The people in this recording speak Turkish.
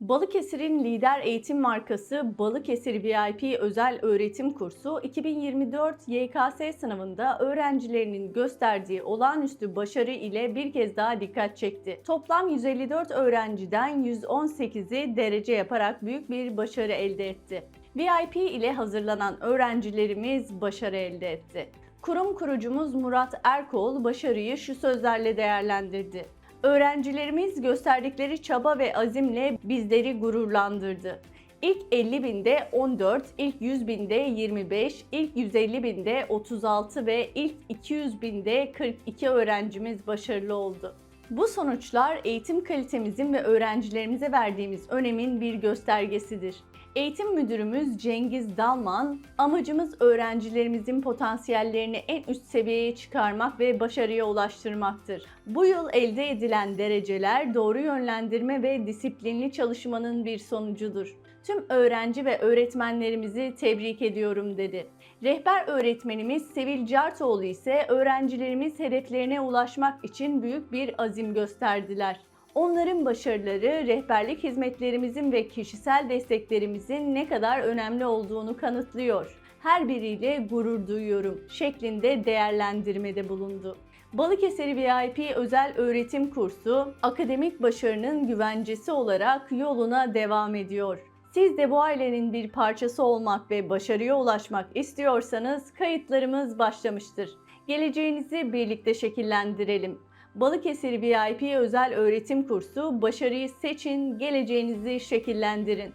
Balıkesir'in lider eğitim markası Balıkesir VIP Özel Öğretim Kursu 2024 YKS sınavında öğrencilerinin gösterdiği olağanüstü başarı ile bir kez daha dikkat çekti. Toplam 154 öğrenciden 118'i derece yaparak büyük bir başarı elde etti. VIP ile hazırlanan öğrencilerimiz başarı elde etti. Kurum kurucumuz Murat Erkol başarıyı şu sözlerle değerlendirdi. Öğrencilerimiz gösterdikleri çaba ve azimle bizleri gururlandırdı. İlk 50 binde 14, ilk 100 binde 25, ilk 150 binde 36 ve ilk 200 binde 42 öğrencimiz başarılı oldu. Bu sonuçlar eğitim kalitemizin ve öğrencilerimize verdiğimiz önemin bir göstergesidir. Eğitim müdürümüz Cengiz Dalman, amacımız öğrencilerimizin potansiyellerini en üst seviyeye çıkarmak ve başarıya ulaştırmaktır. Bu yıl elde edilen dereceler doğru yönlendirme ve disiplinli çalışmanın bir sonucudur. Tüm öğrenci ve öğretmenlerimizi tebrik ediyorum dedi. Rehber öğretmenimiz Sevil Cartoğlu ise öğrencilerimiz hedeflerine ulaşmak için büyük bir azim gösterdiler. Onların başarıları rehberlik hizmetlerimizin ve kişisel desteklerimizin ne kadar önemli olduğunu kanıtlıyor. Her biriyle gurur duyuyorum şeklinde değerlendirmede bulundu. Balıkesir VIP özel öğretim kursu akademik başarının güvencesi olarak yoluna devam ediyor. Siz de bu ailenin bir parçası olmak ve başarıya ulaşmak istiyorsanız kayıtlarımız başlamıştır. Geleceğinizi birlikte şekillendirelim. Balıkesir VIP özel öğretim kursu başarıyı seçin, geleceğinizi şekillendirin.